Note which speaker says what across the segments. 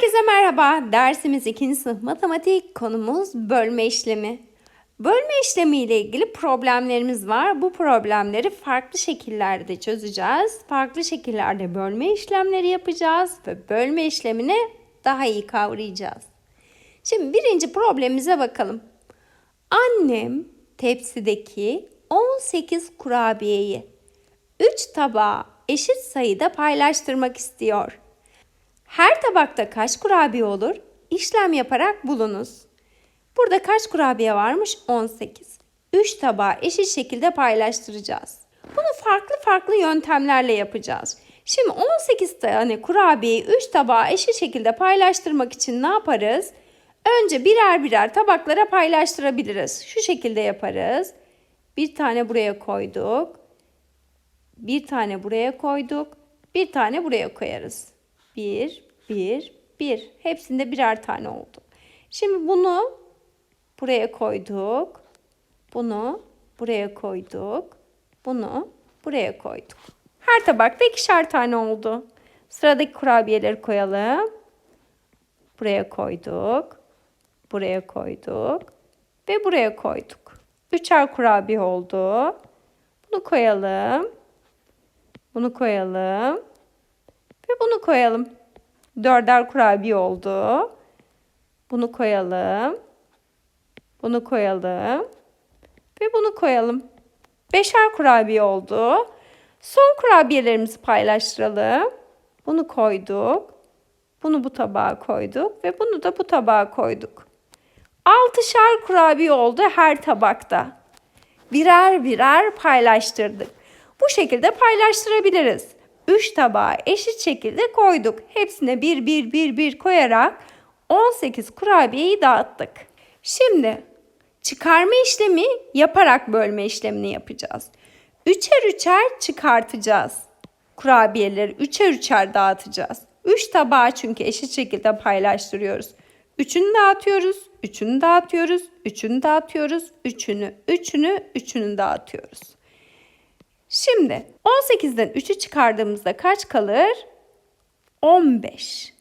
Speaker 1: Herkese merhaba. Dersimiz 2. sınıf matematik konumuz bölme işlemi. Bölme işlemi ile ilgili problemlerimiz var. Bu problemleri farklı şekillerde çözeceğiz. Farklı şekillerde bölme işlemleri yapacağız ve bölme işlemini daha iyi kavrayacağız. Şimdi birinci problemimize bakalım. Annem tepsideki 18 kurabiyeyi 3 tabağa eşit sayıda paylaştırmak istiyor. Her tabakta kaç kurabiye olur? İşlem yaparak bulunuz. Burada kaç kurabiye varmış? 18. 3 tabağı eşit şekilde paylaştıracağız. Bunu farklı farklı yöntemlerle yapacağız. Şimdi 18 tane kurabiyeyi 3 tabağa eşit şekilde paylaştırmak için ne yaparız? Önce birer birer tabaklara paylaştırabiliriz. Şu şekilde yaparız. Bir tane buraya koyduk. Bir tane buraya koyduk. Bir tane buraya koyarız. Bir, bir, bir. Hepsinde birer tane oldu. Şimdi bunu buraya koyduk. Bunu buraya koyduk. Bunu buraya koyduk. Her tabakta ikişer tane oldu. Sıradaki kurabiyeleri koyalım. Buraya koyduk. Buraya koyduk. Ve buraya koyduk. Üçer kurabiye oldu. Bunu koyalım. Bunu koyalım. Ve bunu koyalım. Dörder kurabiye oldu. Bunu koyalım. Bunu koyalım. Ve bunu koyalım. Beşer kurabiye oldu. Son kurabiyelerimizi paylaştıralım. Bunu koyduk. Bunu bu tabağa koyduk. Ve bunu da bu tabağa koyduk. Altışar kurabiye oldu her tabakta. Birer birer paylaştırdık. Bu şekilde paylaştırabiliriz. 3 tabağı eşit şekilde koyduk. Hepsine bir bir bir bir koyarak 18 kurabiyeyi dağıttık. Şimdi çıkarma işlemi yaparak bölme işlemini yapacağız. Üçer üçer çıkartacağız. Kurabiyeleri üçer üçer dağıtacağız. 3 tabağı çünkü eşit şekilde paylaştırıyoruz. Üçünü dağıtıyoruz, üçünü dağıtıyoruz, üçünü dağıtıyoruz, üçünü, üçünü, üçünü dağıtıyoruz. Şimdi 18'den 3'ü çıkardığımızda kaç kalır? 15.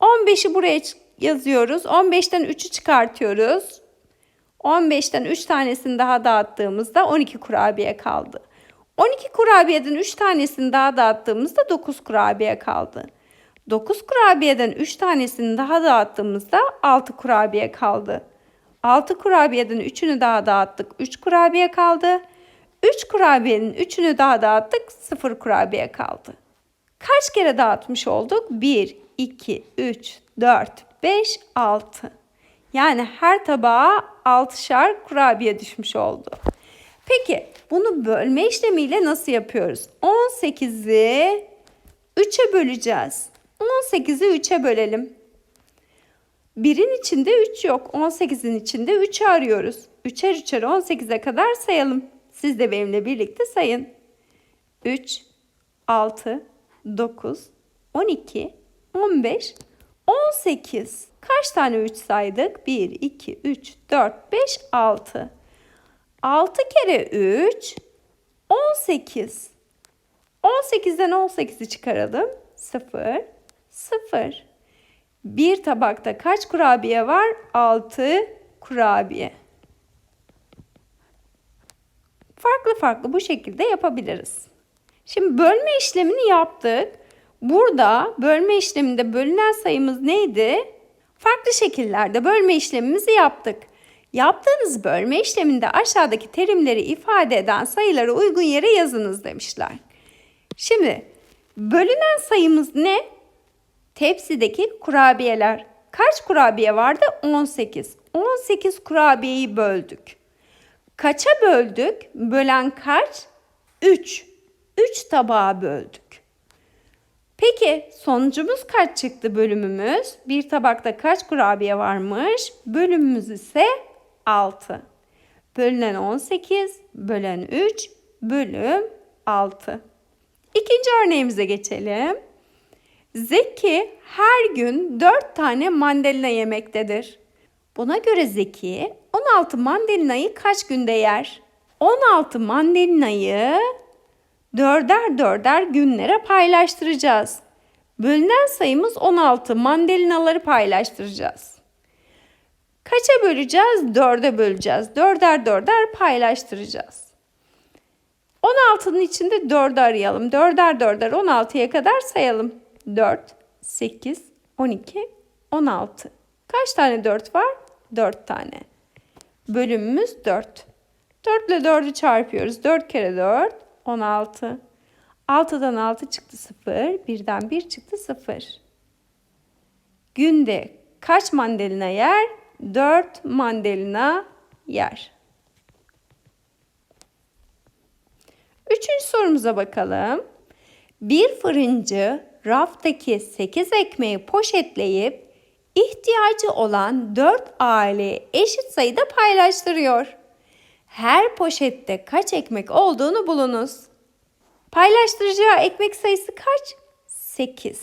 Speaker 1: 15'i buraya yazıyoruz. 15'ten 3'ü çıkartıyoruz. 15'ten 3 tanesini daha dağıttığımızda 12 kurabiye kaldı. 12 kurabiyeden 3 tanesini daha dağıttığımızda 9 kurabiye kaldı. 9 kurabiyeden 3 tanesini daha dağıttığımızda 6 kurabiye kaldı. 6 kurabiyeden 3'ünü daha dağıttık. 3 kurabiye kaldı. 3 kurabiyenin 3'ünü daha dağıttık. 0 kurabiye kaldı. Kaç kere dağıtmış olduk? 1, 2, 3, 4, 5, 6. Yani her tabağa 6'şar kurabiye düşmüş oldu. Peki bunu bölme işlemiyle nasıl yapıyoruz? 18'i 3'e böleceğiz. 18'i 3'e bölelim. 1'in içinde 3 yok. 18'in içinde 3'ü arıyoruz. 3'er 3'er 18'e kadar sayalım. Siz de benimle birlikte sayın. 3, 6, 9, 12, 15, 18. Kaç tane 3 saydık? 1, 2, 3, 4, 5, 6. 6 kere 3, 18. 18'den 18'i çıkaralım. 0, 0. Bir tabakta kaç kurabiye var? 6 kurabiye. Farklı farklı bu şekilde yapabiliriz. Şimdi bölme işlemini yaptık. Burada bölme işleminde bölünen sayımız neydi? Farklı şekillerde bölme işlemimizi yaptık. Yaptığınız bölme işleminde aşağıdaki terimleri ifade eden sayıları uygun yere yazınız demişler. Şimdi bölünen sayımız ne? Tepsideki kurabiyeler. Kaç kurabiye vardı? 18. 18 kurabiyeyi böldük. Kaça böldük? Bölen kaç? 3. 3 tabağa böldük. Peki sonucumuz kaç çıktı bölümümüz? Bir tabakta kaç kurabiye varmış? Bölümümüz ise 6. Bölünen 18, bölen 3, bölüm 6. İkinci örneğimize geçelim. Zeki her gün 4 tane mandalina yemektedir. Buna göre Zeki 16 mandalinayı kaç günde yer? 16 mandalinayı dörder dörder günlere paylaştıracağız. Bölünen sayımız 16. Mandalinaları paylaştıracağız. Kaça böleceğiz? 4'e böleceğiz. Dörder dörder paylaştıracağız. 16'nın içinde 4'ü arayalım. 4'er 4'er 16'ya kadar sayalım. 4, 8, 12, 16. Kaç tane 4 var? 4 tane. Bölümümüz 4. 4 ile 4'ü çarpıyoruz. 4 kere 4, 16. 6'dan 6 çıktı 0. 1'den 1 çıktı 0. Günde kaç mandalina yer? 4 mandalina yer. Üçüncü sorumuza bakalım. Bir fırıncı raftaki 8 ekmeği poşetleyip ihtiyacı olan 4 aileye eşit sayıda paylaştırıyor. Her poşette kaç ekmek olduğunu bulunuz. Paylaştıracağı ekmek sayısı kaç? 8.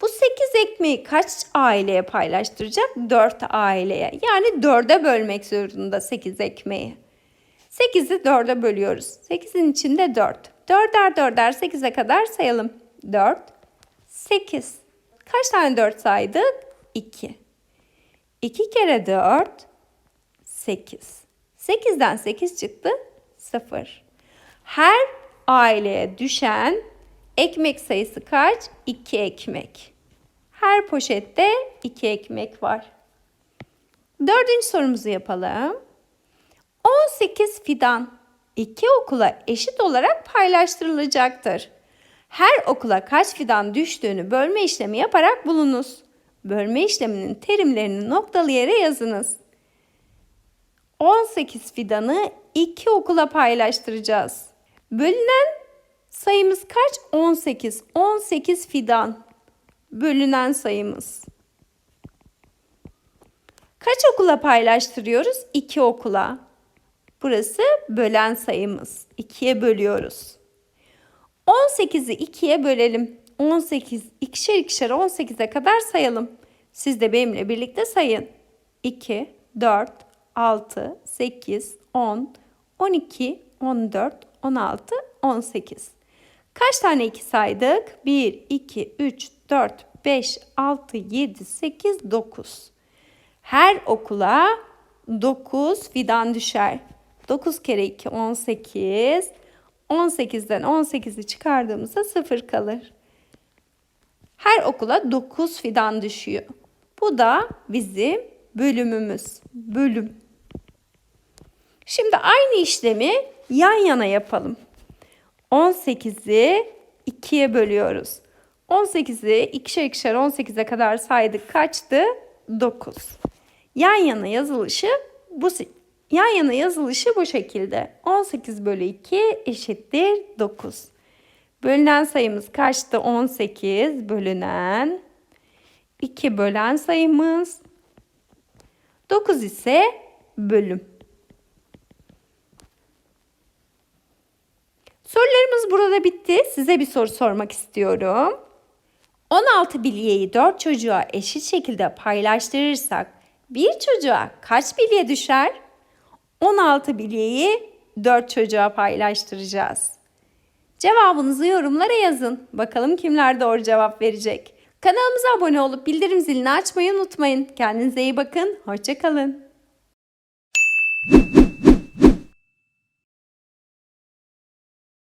Speaker 1: Bu 8 ekmeği kaç aileye paylaştıracak? 4 aileye. Yani 4'e bölmek zorunda 8 ekmeği. 8'i 4'e bölüyoruz. 8'in içinde 4. 4'er 4'er 8'e kadar sayalım. 4, 8. Kaç tane 4 saydık? 2. 2 kere 4, 8. 8'den 8 çıktı, 0. Her aileye düşen ekmek sayısı kaç? 2 ekmek. Her poşette 2 ekmek var. Dördüncü sorumuzu yapalım. 18 fidan iki okula eşit olarak paylaştırılacaktır. Her okula kaç fidan düştüğünü bölme işlemi yaparak bulunuz. Bölme işleminin terimlerini noktalı yere yazınız. 18 fidanı iki okula paylaştıracağız. Bölünen sayımız kaç? 18. 18 fidan. Bölünen sayımız. Kaç okula paylaştırıyoruz? 2 okula. Burası bölen sayımız. 2'ye bölüyoruz. 18'i 2'ye bölelim. 18, ikişer ikişer 18'e kadar sayalım. Siz de benimle birlikte sayın. 2, 4, 6, 8, 10, 12, 14, 16, 18. Kaç tane 2 saydık? 1, 2, 3, 4, 5, 6, 7, 8, 9. Her okula 9 fidan düşer. 9 kere 2 18. 18'den 18'i çıkardığımızda 0 kalır. Her okula 9 fidan düşüyor. Bu da bizim bölümümüz. Bölüm. Şimdi aynı işlemi yan yana yapalım. 18'i 2'ye bölüyoruz. 18'i ikişer ikişer 18'e kadar saydık kaçtı? 9. Yan yana yazılışı bu yan yana yazılışı bu şekilde. 18 bölü 2 eşittir 9. Bölünen sayımız kaçtı? 18 bölünen 2 bölen sayımız 9 ise bölüm. Sorularımız burada bitti. Size bir soru sormak istiyorum. 16 bilyeyi 4 çocuğa eşit şekilde paylaştırırsak bir çocuğa kaç bilye düşer? 16 bilyeyi 4 çocuğa paylaştıracağız. Cevabınızı yorumlara yazın. Bakalım kimler doğru cevap verecek. Kanalımıza abone olup bildirim zilini açmayı unutmayın. Kendinize iyi bakın. Hoşçakalın.